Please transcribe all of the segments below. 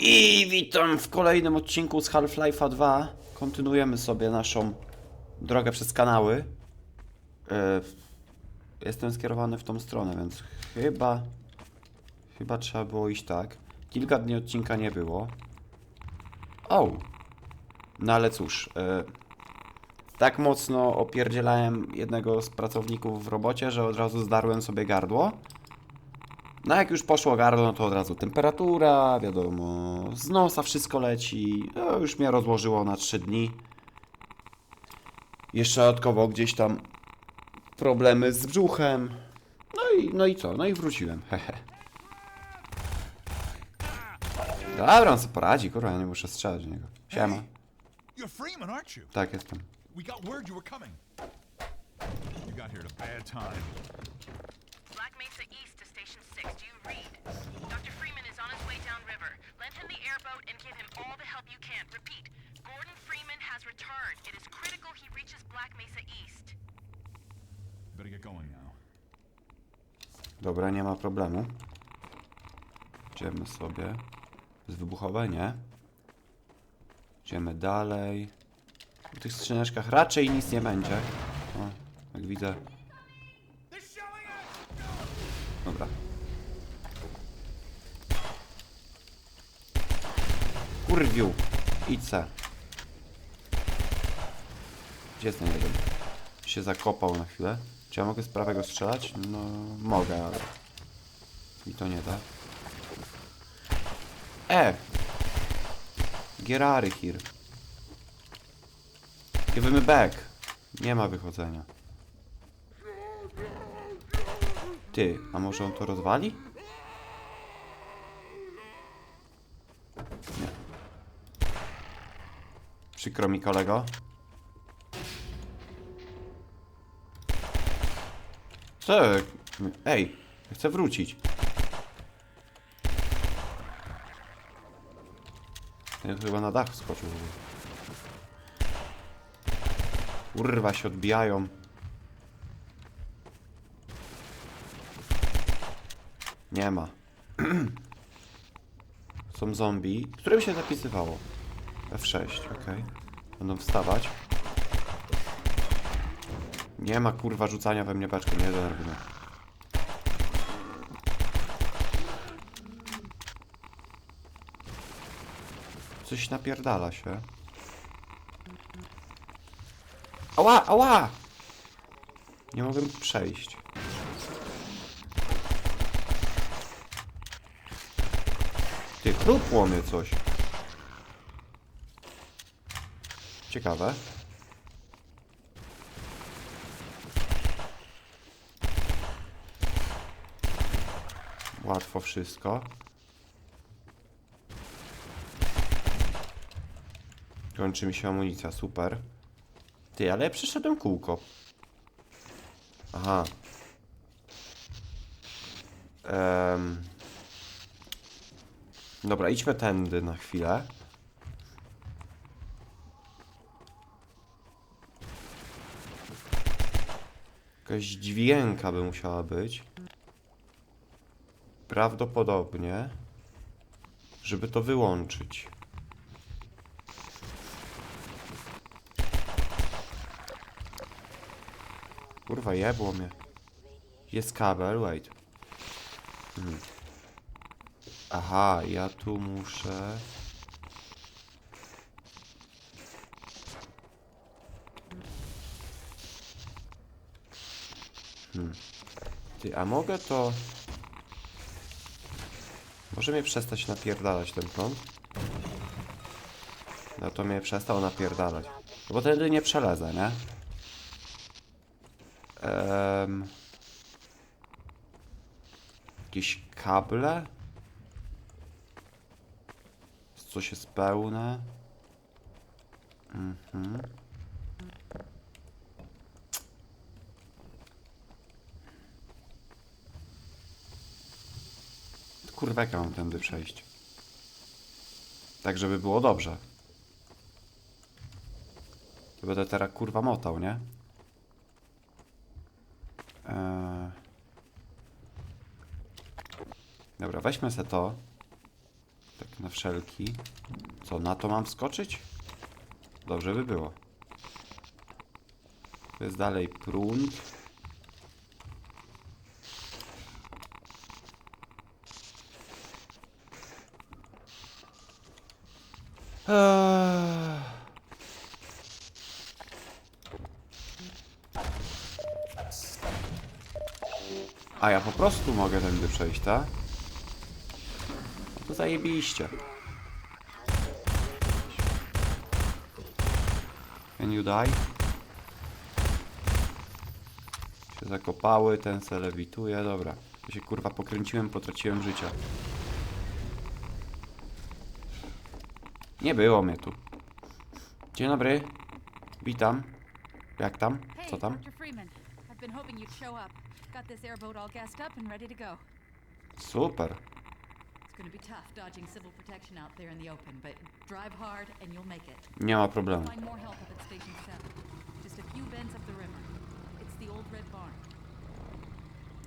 I witam w kolejnym odcinku z Half-Life'a 2. Kontynuujemy sobie naszą drogę przez kanały. E, Jestem skierowany w tą stronę, więc chyba... Chyba trzeba było iść tak. Kilka dni odcinka nie było. O! No ale cóż, e, tak mocno opierdzielałem jednego z pracowników w robocie, że od razu zdarłem sobie gardło. No jak już poszło gardło, no to od razu temperatura, wiadomo, z nosa wszystko leci. No, już mnie rozłożyło na 3 dni. Jeszcze dodatkowo gdzieś tam problemy z brzuchem. No i, no i co? No i wróciłem. Hehe. Dobra, on sobie poradzi, kurwa, ja nie muszę strzelać w niego. Siema. You're Freeman, aren't you? Tak, jestem. We got word you were coming. You got here at a bad time. Black Mesa East to Station 6. Do you read? Dr. Freeman is on his way downriver. Lend him the airboat and give him all the help you can. Repeat, Gordon Freeman has returned. It is critical he reaches Black Mesa East. Better get going now. Dobra, nie ma problemu. Idziemy sobie. Jest wybuchowe, nie? Idziemy dalej. W tych skrzyneczkach raczej nic nie będzie. O, jak widzę. Dobra. Kurwiu! Idź se. Gdzie jest ten jeden? Się zakopał na chwilę. Czy ja mogę z prawego strzelać? No, mogę, ale... Mi to nie da. E! Gerary here. Give me back. Nie ma wychodzenia. Ty, a może on to rozwali? Przykro mi kolego. Co? Ej, chcę wrócić. Ten chyba na dach skoczył. Kurwa się odbijają. Nie ma. Są zombie, którym się zapisywało. F6, ok. Będą wstawać. Nie ma kurwa rzucania we mnie beczką, nie denerwuj mnie. Coś napierdala się. Ała, ała! Nie mogę przejść. Ty, chrupło mnie coś. Ciekawe. Łatwo wszystko. Kończy mi się amunicja, super. Ty, ale ja przeszedłem kółko. Aha. Em. Dobra, idźmy tędy na chwilę. Jakaś dźwięka by musiała być. Prawdopodobnie, żeby to wyłączyć. Kurwa, jebło mnie. Jest kabel, wait. Hmm. Aha, ja tu muszę... Ty, a mogę to... Może mnie przestać napierdalać ten prąd? No to mnie przestał napierdalać. No bo wtedy nie przelezę, nie? Jakieś kable? Coś jest pełne? Mhm. Kurwa, jak ja mam tędy przejść? Tak, żeby było dobrze. To będę teraz kurwa motał, nie? Eee... Dobra, weźmy se to. Tak na Na wszelki. Co, na to mam skoczyć? Dobrze by było. To jest dalej prąd. A ja po prostu mogę tędy przejść, tak? No to zajebiście. Can you die? Się zakopały, ten se lewituje, dobra. Ja się kurwa pokręciłem, potraciłem życia. Nie było mnie tu. Dzień dobry. Witam. Jak tam? Co tam? I've been hoping you'd show up. Got this airboat all gassed up and ready to go. Super. It's gonna be tough dodging civil protection out there in the open, but drive hard and you'll make it. Nie ma problemu. Find more help up at Station 7. Just a few bends up the river. It's the old red barn.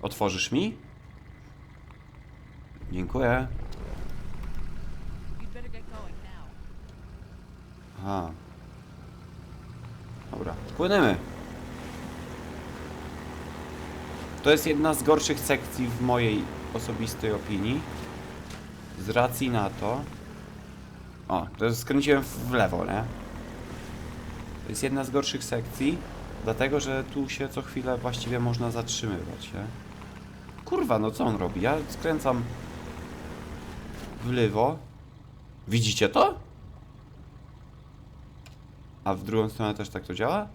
Otworzysz mi? Dziękuję. You'd better get going now. Aha. Dobra, płyniemy. To jest jedna z gorszych sekcji w mojej osobistej opinii. Z racji na to... O, to skręciłem w lewo, nie? To jest jedna z gorszych sekcji, dlatego że tu się co chwilę właściwie można zatrzymywać, nie? Kurwa, no co on robi? Ja skręcam w lewo. Widzicie to? A w drugą stronę też tak to działa?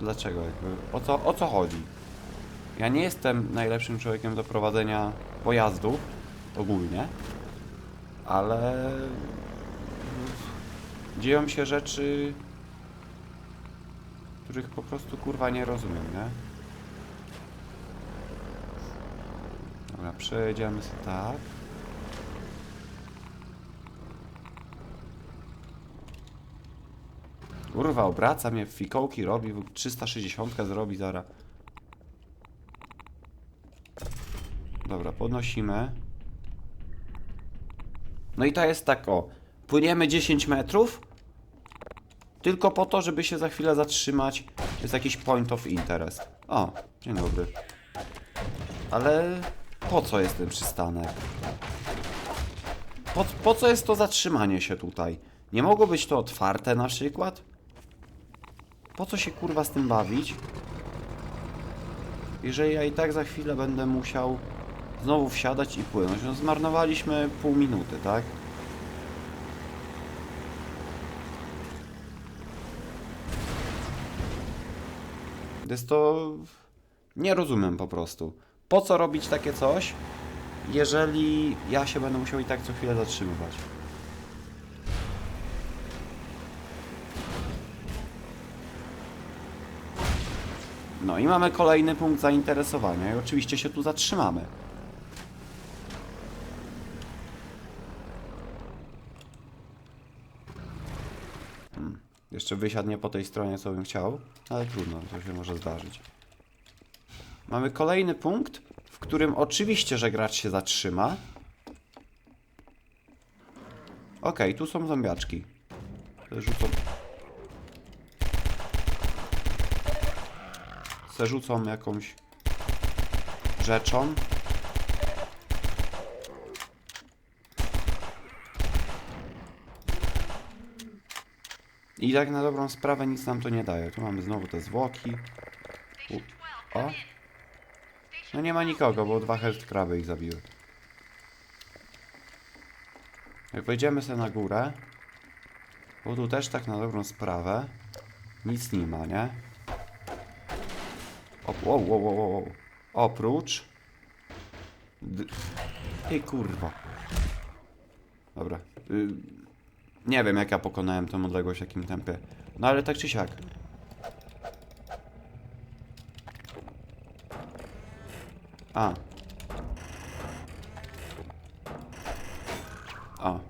Dlaczego? O co, o co chodzi? Ja nie jestem najlepszym człowiekiem do prowadzenia pojazdu ogólnie, ale dzieją się rzeczy, których po prostu kurwa nie rozumiem, nie? Dobra, przejedziemy sobie tak. Kurwa, obraca mnie, fikołki robi, 360 zrobi zara. Podnosimy. No i to jest tak o. Płyniemy 10 metrów. Tylko po to, żeby się za chwilę zatrzymać. Jest jakiś point of interest. O, dzień dobry. Ale po co jest ten przystanek? Po, po co jest to zatrzymanie się tutaj? Nie mogło być to otwarte na przykład? Po co się kurwa z tym bawić? Jeżeli ja i tak za chwilę będę musiał znowu wsiadać i płynąć. No zmarnowaliśmy pół minuty, tak? Jest to... Nie rozumiem po prostu. Po co robić takie coś, jeżeli ja się będę musiał i tak co chwilę zatrzymywać? No i mamy kolejny punkt zainteresowania i oczywiście się tu zatrzymamy. Hmm. Jeszcze wysiadł nie po tej stronie, co bym chciał, ale trudno, to się może zdarzyć. Mamy kolejny punkt, w którym oczywiście, że gracz się zatrzyma. Okej, tu są zombiaczki. Rzucą... se rzucą jakąś rzeczą. I tak na dobrą sprawę nic nam to nie daje. Tu mamy znowu te zwłoki. U o! No nie ma nikogo, bo dwa headcraby ich zabiły. Jak wejdziemy sobie na górę, bo tu też tak na dobrą sprawę nic nie ma, nie? O, wow, wow, wow, wow. Oprócz... D Ej, kurwa. Dobra. Y nie wiem, jak ja pokonałem tę odległość w jakim tempie. No ale tak czy siak. A. O.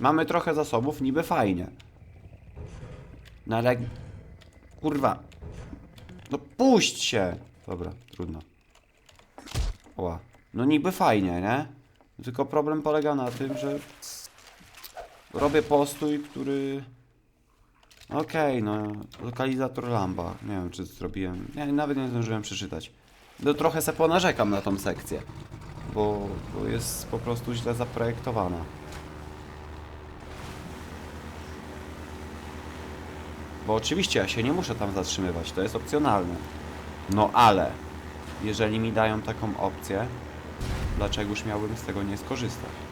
Mamy trochę zasobów, niby fajnie. No ale... Kurwa. No puść się! Dobra, trudno. Oła. No niby fajnie, nie? Tylko problem polega na tym, że robię postój, który... Okej, no, lokalizator lamba. Nie wiem, czy zrobiłem... Nie, nawet nie zdążyłem przeczytać. No trochę se ponarzekam na tą sekcję, bo, bo jest po prostu źle zaprojektowana. Bo oczywiście ja się nie muszę tam zatrzymywać, to jest opcjonalne. No ale, jeżeli mi dają taką opcję, dlaczegoż miałbym z tego nie skorzystać?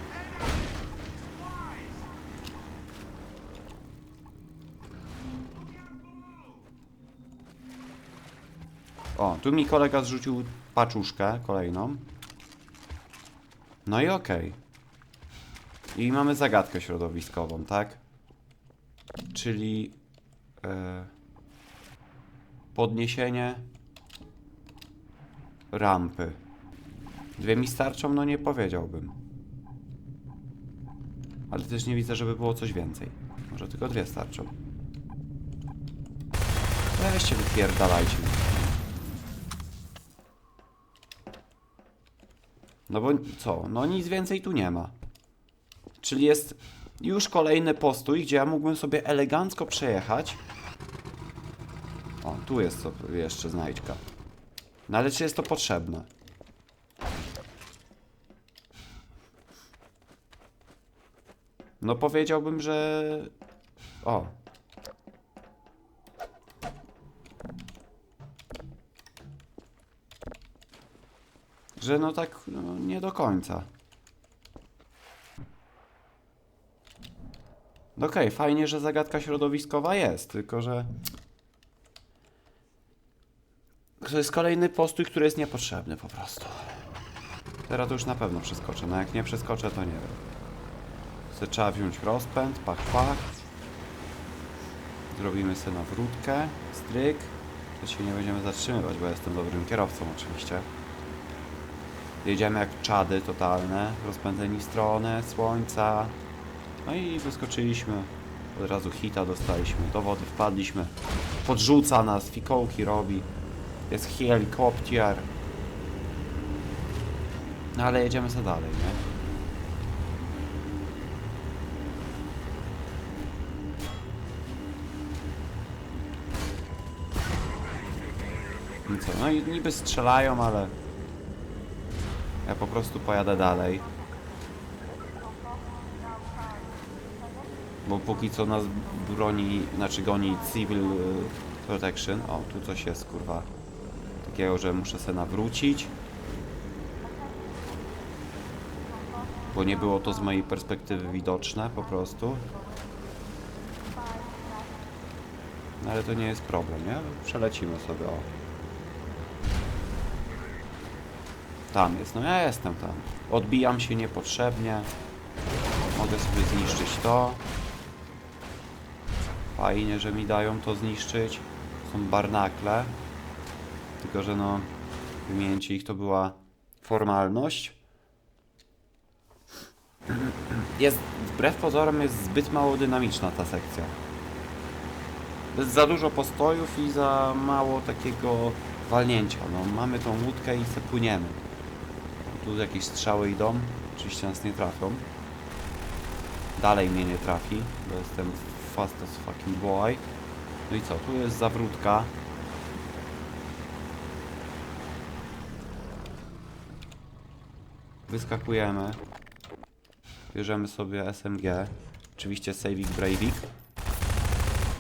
O, tu mi kolega zrzucił paczuszkę kolejną. No i okej. I mamy zagadkę środowiskową, tak? Czyli e, podniesienie rampy. Dwie mi starczą? No nie powiedziałbym. Ale też nie widzę, żeby było coś więcej. Może tylko dwie starczą. Weźcie wypierdalajcie. No bo co? No nic więcej tu nie ma. Czyli jest już kolejny postój, gdzie ja mógłbym sobie elegancko przejechać. O, tu jest to jeszcze znajdźka. No ale czy jest to potrzebne? No powiedziałbym, że... O. Że no tak, no, nie do końca. No Okej, fajnie, że zagadka środowiskowa jest, tylko że... To jest kolejny postój, który jest niepotrzebny po prostu. Teraz to już na pewno przeskoczę, no jak nie przeskoczę, to nie wiem. Se trzeba wziąć rozpęd, pach, pach. Zrobimy sobie nawrótkę, stryk. To się nie będziemy zatrzymywać, bo jestem dobrym kierowcą oczywiście. Jedziemy jak czady totalne, rozpędzeni w stronę słońca. No i wyskoczyliśmy. Od razu hita dostaliśmy, do wody wpadliśmy. Podrzuca nas, fikołki robi. Jest helikopter. No ale jedziemy sobie dalej, nie? No i niby strzelają, ale ja po prostu pojadę dalej. Bo póki co nas broni, znaczy goni Civil y, Protection. O, tu coś jest, kurwa. Takiego, że muszę se nawrócić. Bo nie było to z mojej perspektywy widoczne, po prostu. No ale to nie jest problem, nie? Przelecimy sobie, o. Tam jest, no ja jestem tam. Odbijam się niepotrzebnie. Mogę sobie zniszczyć to. Fajnie, że mi dają to zniszczyć. Są barnakle. Tylko, że no, wymienięcie ich to była formalność. Jest, wbrew pozorom jest zbyt mało dynamiczna ta sekcja. Jest za dużo postojów i za mało takiego walnięcia. No, mamy tą łódkę i se płyniemy. Tu jakieś strzały idą. Oczywiście nas nie trafią. Dalej mnie nie trafi, bo jestem fast as fucking boy. No i co? Tu jest zawrótka. Wyskakujemy. Bierzemy sobie SMG. Oczywiście Saving Breivik.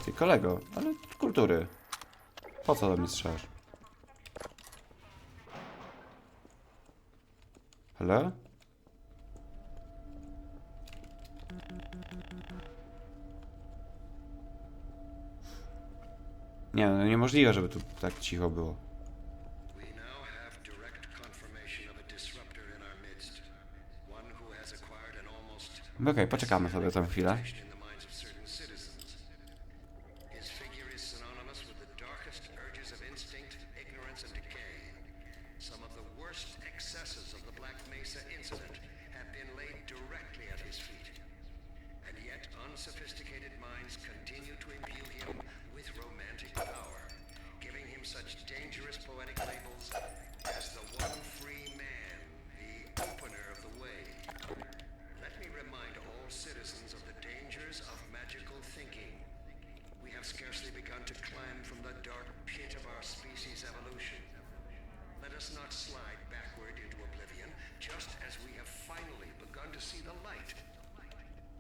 Ty kolego, ale kultury. Po co do mnie strzelasz? Hello? Nie, no niemożliwe, żeby tu tak cicho było. We now have direct confirmation of see the light.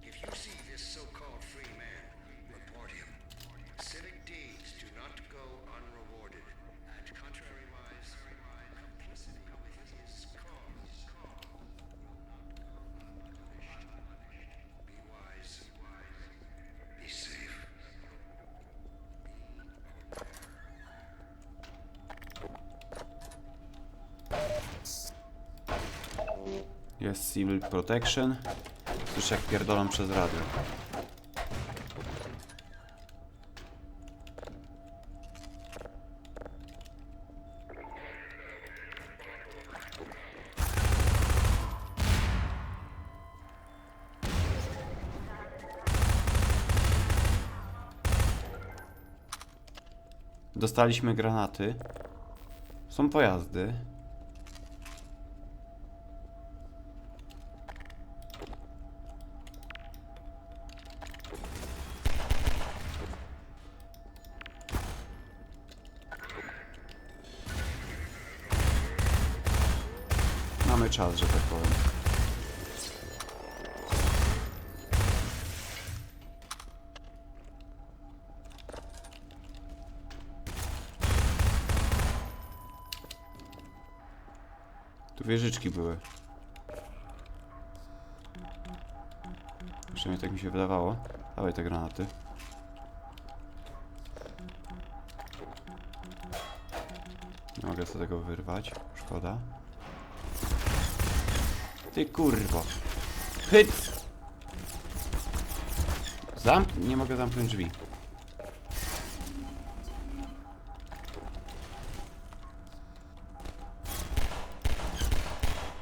If you see this so-called free man, report him. Civic deeds do not go unrewarded, Jest Civil Protection. Słyszę jak pierdolą przez radio. Dostaliśmy granaty. Są pojazdy. Czas, że tak powiem. Tu wieżyczki były. Przynajmniej tak mi się wydawało. Dawaj te granaty. Nie mogę sobie tego wyrwać. Szkoda. Ty kurwo. Hyc! Zamk... Nie mogę zamknąć drzwi.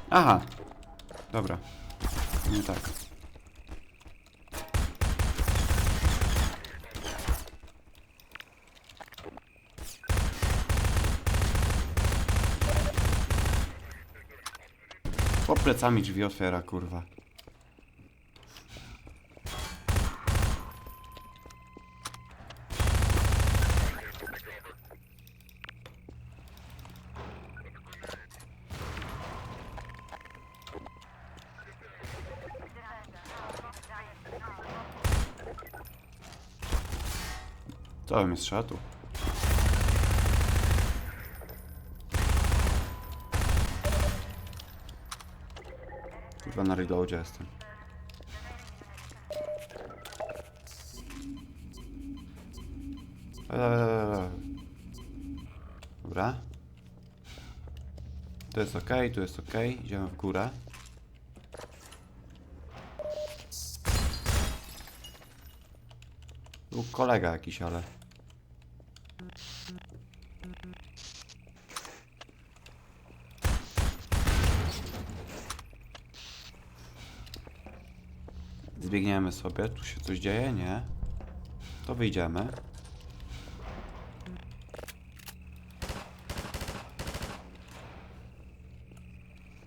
Aha. Dobra. Nie tak. Plecami drzwi otwiera, kurwa. To mi strzela tu. Kurwa na reloadzie jestem. Eee. Dobra. To jest ok, tu jest ok. Idziemy w górę. Tu kolega jakiś, ale... Zbiegniemy sobie, tu się coś dzieje, nie? To wyjdziemy.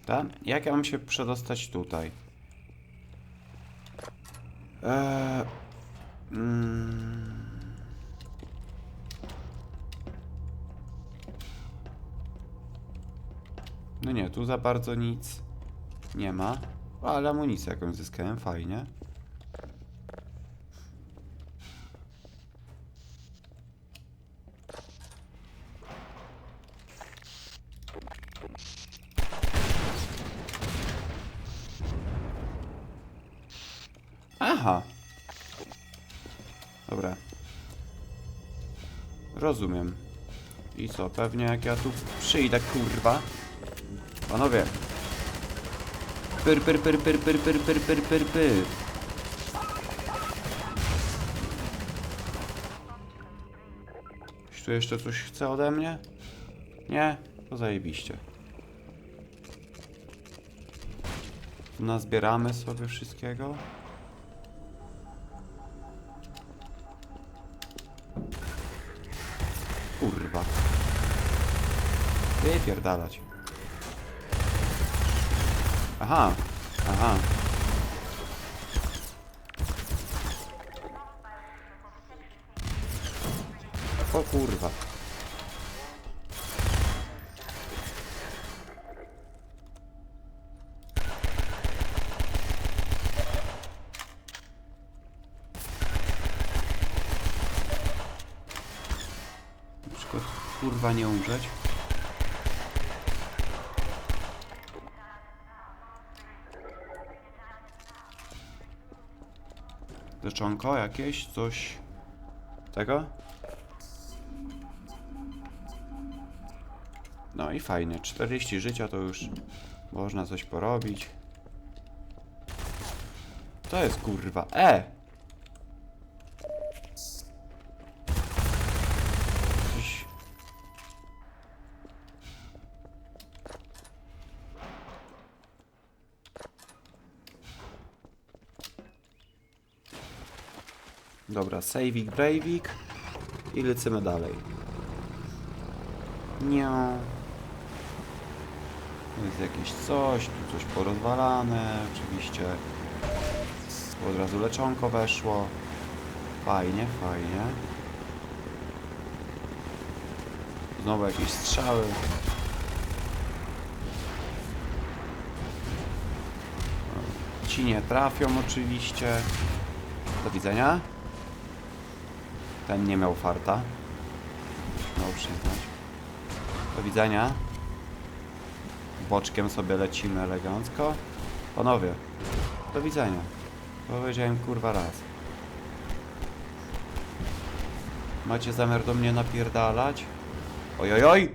Tak? Jak ja mam się przedostać tutaj? Eee... No nie, tu za bardzo nic nie ma. Ale amunicję jakąś zyskałem, fajnie. Aha. Dobra. Rozumiem. I co, pewnie jak ja tu przyjdę, kurwa. Panowie. Pyr, pyr, pyr, pyr, pyr, pyr, pyr, pyr, pyr, pyr. Ktoś tu jeszcze coś chce ode mnie? Nie? To zajebiście. Nazbieramy sobie wszystkiego. wypierdalać. Aha, aha. O kurwa. Na przykład, kurwa nie umrzeć. Leczonko jakieś? Coś tego? No i fajnie, 40 życia to już można coś porobić. To jest kurwa. E! Jakiś... Dobra, saving, bravik i lecimy dalej. Nie. Jest jakieś coś, tu coś porozwalane, oczywiście. Od razu leczonko weszło. Fajnie, fajnie. Znowu jakieś strzały. Ci nie trafią oczywiście. Do widzenia. Ten nie miał farta. Miał przyznać. Do widzenia. Boczkiem sobie lecimy elegancko. Panowie, do widzenia. Powiedziałem kurwa raz. Macie zamiar do mnie napierdalać? Ojojoj!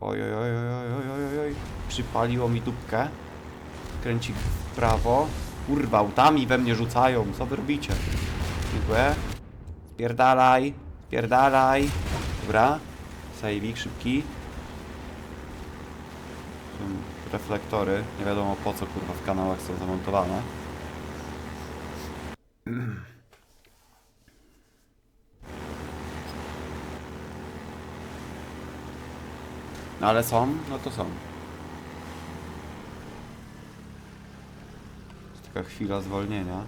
Ojojojojojojojoj. Przypaliło mi dupkę. Kręci w prawo. Kurwa, autami we mnie rzucają. Co wy robicie? Dziękuję. Spierdalaj. Spierdalaj. Dobra. Sejwik szybki. Reflektory. Nie wiadomo po co kurwa w kanałach są zamontowane. No ale są, no to są. Taka chwila zwolnienia.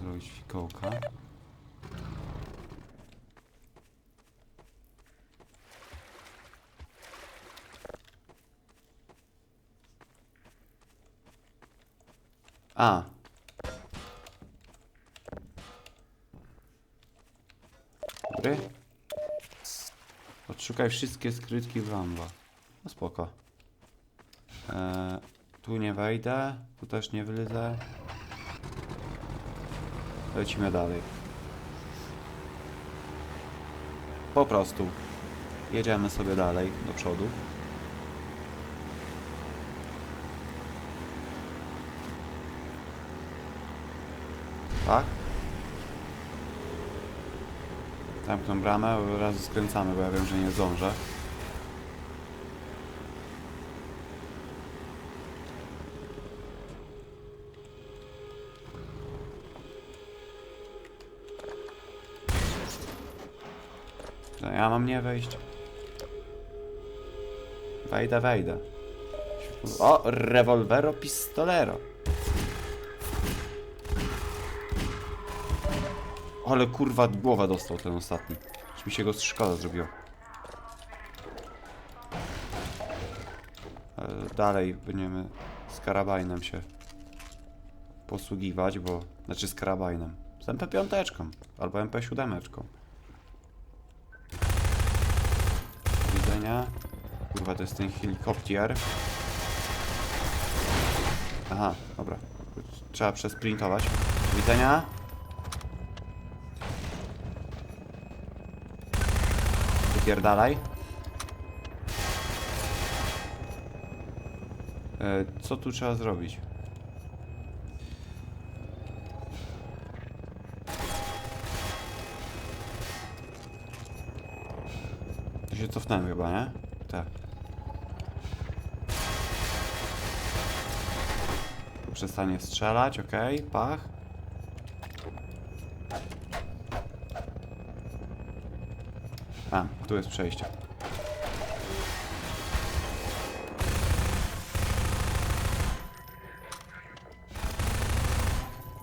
Zrobić fikołka. A. Dobry. Odszukaj wszystkie skrytki w Lamba. No spoko. Eee, tu nie wejdę, tu też nie wylezę. Lecimy dalej. Po prostu. Jedziemy sobie dalej, do przodu. Tak? Zamknę bramę, od razu skręcamy, bo ja wiem, że nie zdążę. Ja mam nie wejść. Wejdę, wejdę. O, rewolwero pistolero. Ale kurwa głowę dostał ten ostatni. Aż mi się go szkoda zrobiło. E, Dalej będziemy z karabajnem się posługiwać, bo... Znaczy z karabajnem. Z MP5 albo MP7. Do widzenia. Kurwa, to jest ten helikopter. Aha, dobra. Trzeba przesprintować. Do widzenia. Wypierdalaj. E, co tu trzeba zrobić? Cofnąłem chyba, nie? Tak. Przestanie strzelać, okej, pach. A, tu jest przejście.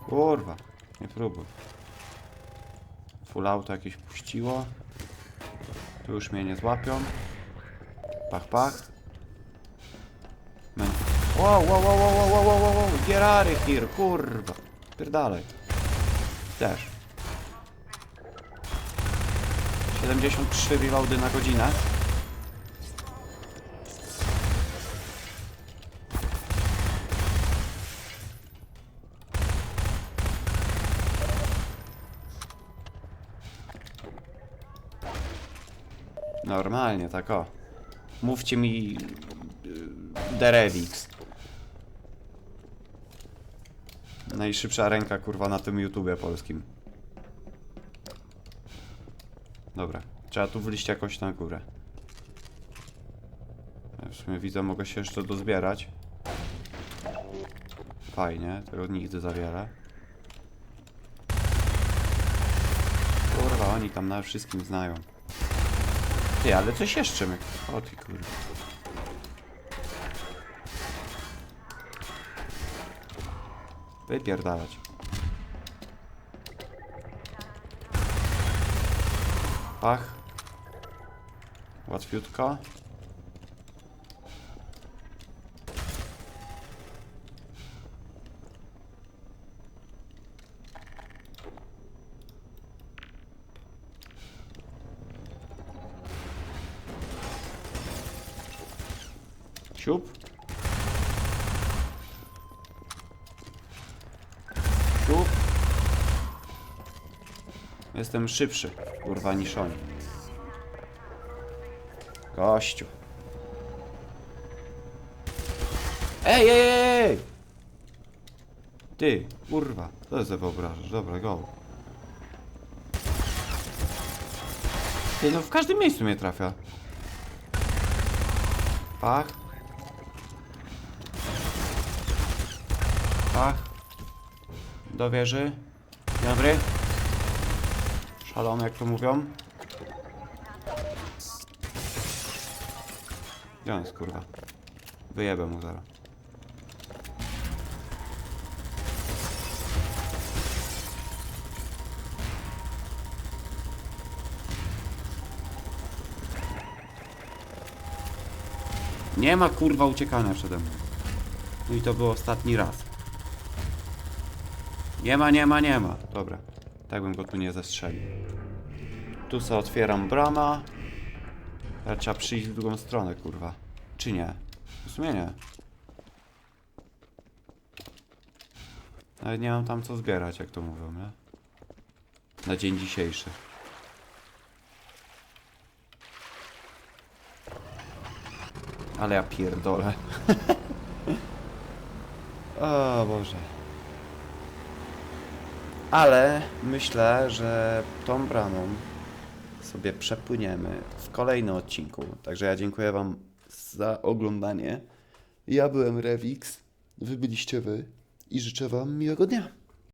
Kurwa, nie próbuj. Full auto jakieś puściło. Tu już mnie nie złapią. Pach, pach. Men. Wow, wow, wow, wow, wow, wow, wow, wow, get out of here, kurwa. Pierdalej. Też. 73 Vivaldy na godzinę. Normalnie, tak o. Mówcie mi... y, Derevix. Najszybsza ręka, kurwa, na tym YouTubie polskim. Dobra, trzeba tu wyliść jakoś na górę. Ja w sumie widzę, mogę się jeszcze dozbierać. Fajnie, tego nigdy za wiele. Kurwa, oni tam na wszystkim znają. Ty, ale coś jeszcze my... O ty kurwa. Wypierdalać. Pach. Łatwiutko. Jestem szybszy, kurwa, niż oni. Gościu. Ej, ej, ej! Ty, kurwa, ty sobie wyobrażasz? Dobra, go. Ty, no w każdym miejscu mnie trafia. Pach. Pach. Do wieży. Dobry. Szalony, jak to mówią. Gdzie on jest, kurwa? Wyjebę mu zaraz. Nie ma kurwa uciekania przede mną. No i to był ostatni raz. Nie ma, nie ma, nie ma. Dobra. Tak bym go tu nie zestrzelił. Tu sobie otwieram brama. Teraz trzeba przyjść w drugą stronę, kurwa. Czy nie? W sumie nie. Nawet nie mam tam co zbierać, jak to mówią, nie? Na dzień dzisiejszy. Ale ja pierdolę. o Boże. Ale myślę, że tą bramą sobie przepłyniemy w kolejnym odcinku. Także ja dziękuję Wam za oglądanie. Ja byłem Revix, Wy byliście Wy i życzę Wam miłego dnia.